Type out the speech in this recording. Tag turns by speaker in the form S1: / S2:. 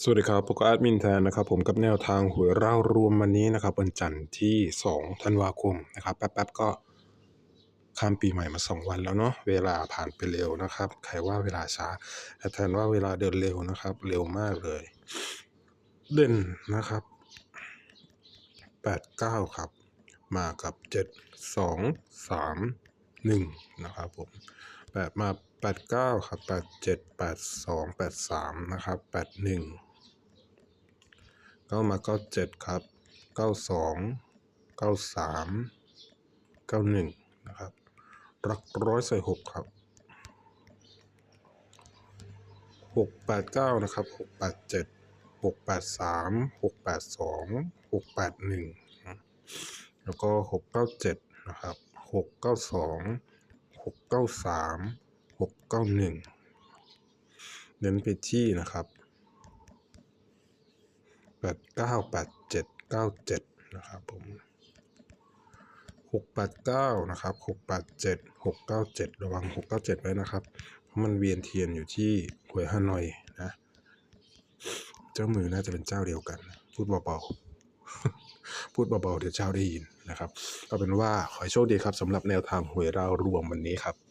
S1: สวัสดีครับผมก็แอดมินแทนนะครับผมกับแนวทางหวยเล่ารวมวันนี้นะครับวันจันทร์ที่ 2 ธันวาคมนะครับแป๊บๆก็ข้ามปีใหม่มา 2 วันแล้วเนาะเวลาผ่านไปเร็วนะครับใครว่าเวลาช้าแต่แทนว่าเวลาเดินเร็วนะครับ เร็วมากเลยเด่นนะครับ 89 ครับ มากับ 7 2 3 1นะครับผมแปดมาแปดเก้าครับแปดเจ็ดแปดสองแปดสามนะครับแปดหนึ่งเก้ามาเก้าเจ็ดครับเก้าสองเก้าสามเก้าหนึ่งนะครับ รักร้อยใส่หกครับหกแปดเก้านะครับหกแปดเจ็ดหกแปดสามหกแปดสองหกแปดหนึ่งแล้วก็หกเก้าเจ็ดนะครับ หกเก้าสองหกเก้าสามหกเก้าหนึ่งเน้นไปที่นะครับแปดเก้าแปดเจ็ดเก้าเจ็ดนะครับผมหกแปดเก้านะครับหกแปดเจ็ดหกเก้าเจ็ดระวังหกเก้าเจ็ดไว้นะครับ เพราะมันเวียนเทียนอยู่ที่หวยฮานอยนะ เจ้ามือน่าจะเป็นเจ้าเดียวกัน พูดเบาๆ พูดเบาๆเดี๋ยวเจ้าได้ยินนะครับก็เป็นว่าขอให้โชคดีครับสำหรับแนวทางหวยเรารวมวันนี้ครับ